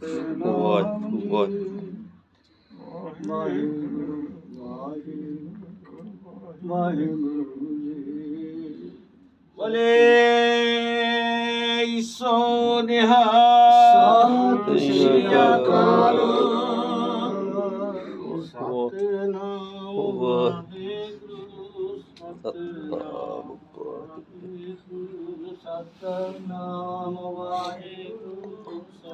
ਵਾਹਿਗੁਰੂ ਵਾਹਿਗੁਰੂ ਵਾਹਿਗੁਰੂ ਜੀ ਬੋਲੇ ਸੋ ਸਤਿ ਸ਼੍ਰੀ ਅਕਾਲ ਸਤਨਾਮ ਵਾਹਿਗੁਰੂ ਸਤਨਾਮ ਵਾਹਿਗੁਰੂ ਸਤਨਾਮ ਵਾਹਿਗੁਰੂ।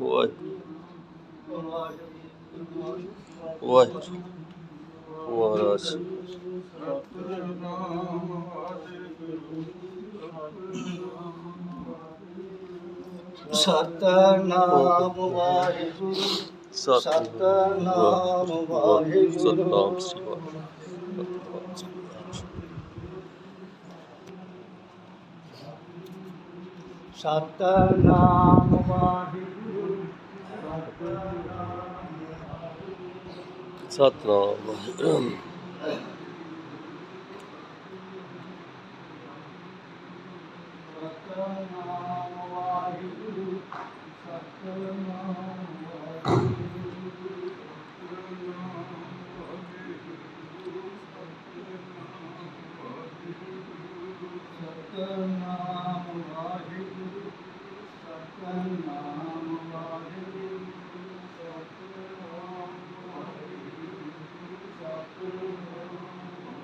ਵਾਹਿਗੁਰੂ ਵਾਹਿਗੁਰੂ ਸਤਨਾਮ ਵਾਹਿਗੁਰੂ ਸਤਨਾਮ ਵਾਹਿਗੁਰੂ। ਸਤਨਾਮ ਵਾਹਿਗੁਰੂ ਸਤਨਾਮ ਵਾਹਿਗੁਰੂ सतनाम Um...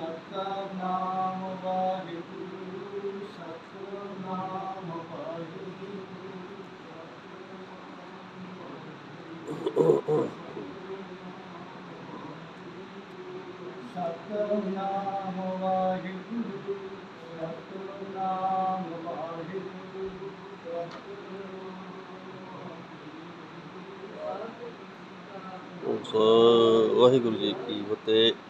सतनाम वाहिगुरु जी की फतेह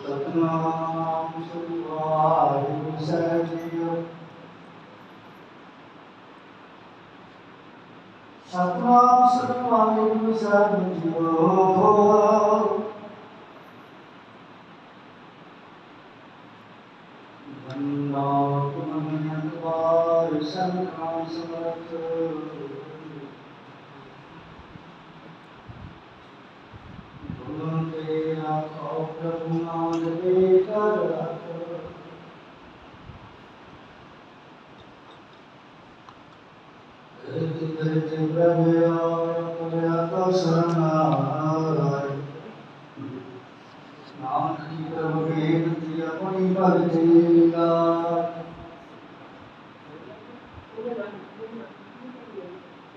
ਸਤਨਾਮ ਸ੍ਰੀ ਵਾਹਿਗੁਰੂ ਸਤਨਾਮ ਸ੍ਰੀ ਵਾਹਿਗੁਰੂ ਸਾਹਿਬ ਤੁਮਨ ਵਾਰ ਸੰਗ੍ਰਾਮ ਸਮਰਥ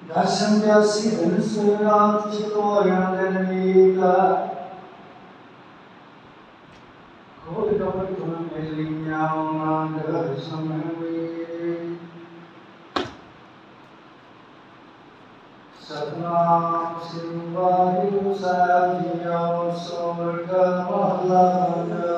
ਦਰਸ਼ਨ ਪਿਆਸੀ ਦਿਨ ਸੁਰਾਤ ਚਿਤੋਰਿਆਂ ਦੇ ਨੀਤਾ Satnam Sivari Sadhya Sorga Mahalana